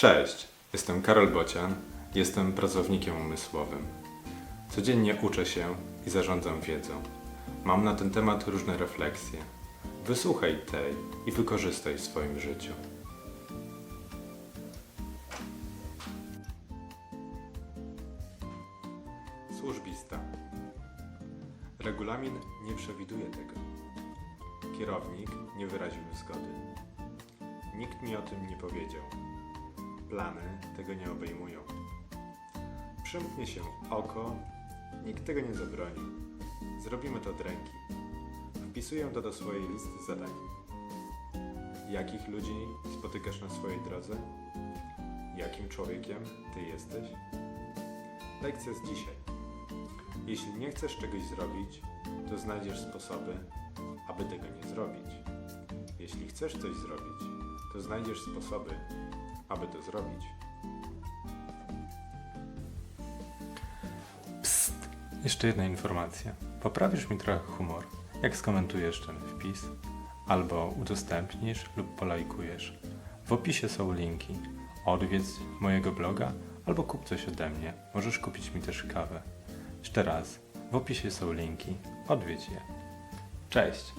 Cześć, jestem Karol Bocian, jestem pracownikiem umysłowym. Codziennie uczę się i zarządzam wiedzą. Mam na ten temat różne refleksje. Wysłuchaj tej i wykorzystaj w swoim życiu. Służbista. Regulamin nie przewiduje tego. Kierownik nie wyraził zgody. Nikt mi o tym nie powiedział. Plany tego nie obejmują. Przymknie się oko, nikt tego nie zabroni. Zrobimy to od ręki. Wpisuję to do swojej listy zadań. Jakich ludzi spotykasz na swojej drodze? Jakim człowiekiem ty jesteś? Lekcja z dzisiaj. Jeśli nie chcesz czegoś zrobić, to znajdziesz sposoby, aby tego nie zrobić. Jeśli chcesz coś zrobić, to znajdziesz sposoby, aby to zrobić. Psst! Jeszcze jedna informacja. Poprawisz mi trochę humor, jak skomentujesz ten wpis, albo udostępnisz lub polajkujesz. W opisie są linki. Odwiedz mojego bloga albo kup coś ode mnie. Możesz kupić mi też kawę. Jeszcze raz, w opisie są linki. Odwiedź je. Cześć!